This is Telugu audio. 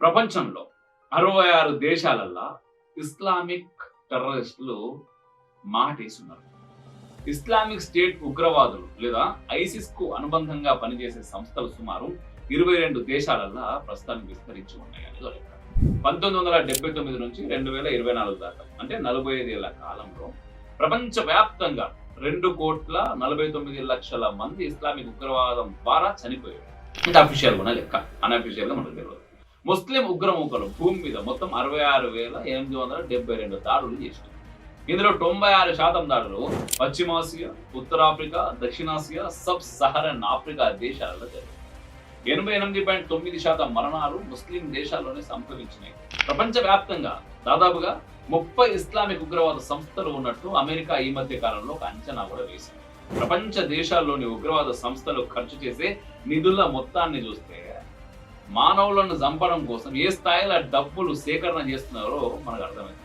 ప్రపంచంలో అరవై ఆరు దేశాలల్లో ఇస్లామిక్ టెర్రరిస్టులు మాటేస్తున్నారు ఇస్లామిక్ స్టేట్ ఉగ్రవాదులు లేదా ఐసిస్కు అనుబంధంగా పనిచేసే సంస్థలు సుమారు ఇరవై రెండు దేశాలల్లో ప్రస్తుతానికి విస్తరించి ఉన్నాయని లెక్క పంతొమ్మిది వందల డెబ్బై తొమ్మిది నుంచి రెండు వేల ఇరవై నాలుగు దాకా అంటే నలభై ఐదేళ్ళ కాలంలో ప్రపంచవ్యాప్తంగా రెండు కోట్ల నలభై తొమ్మిది లక్షల మంది ఇస్లామిక్ ఉగ్రవాదం ద్వారా చనిపోయారు. ఇది అఫీషియల్ ఉన్న లెక్క అన్అఫీషియల్గా మనకు తెలియదు. ముస్లిం ఉగ్రముఖలు భూమి మీద మొత్తం అరవై ఆరు వేల ఎనిమిది వందల డెబ్బై రెండు దాడులు చేసినారు. ఇందులో తొంభై ఆరు శాతం దాడులు పశ్చిమాసియా ఉత్తరాఫ్రికా దక్షిణాసియా సబ్ సహరన్ ఆఫ్రికా దేశాలలో జరిగాయి ఎనభై ఎనిమిది పాయింట్ తొమ్మిది శాతం మరణాలు ముస్లిం దేశాల్లోనే సంభవించినాయి. ప్రపంచవ్యాప్తంగా దాదాపుగా ముప్పై ఇస్లామిక్ ఉగ్రవాద సంస్థలు ఉన్నట్టు అమెరికా ఈ మధ్య కాలంలో ఒక అంచనా కూడా వేసింది. ప్రపంచ దేశాల్లోని ఉగ్రవాద సంస్థలు ఖర్చు చేసే నిధుల మొత్తాన్ని చూస్తే మానవులను చంపడం కోసం ఏ స్థాయిలో డబ్బులు సేకరణ చేస్తున్నారో మనకు అర్థమైంది.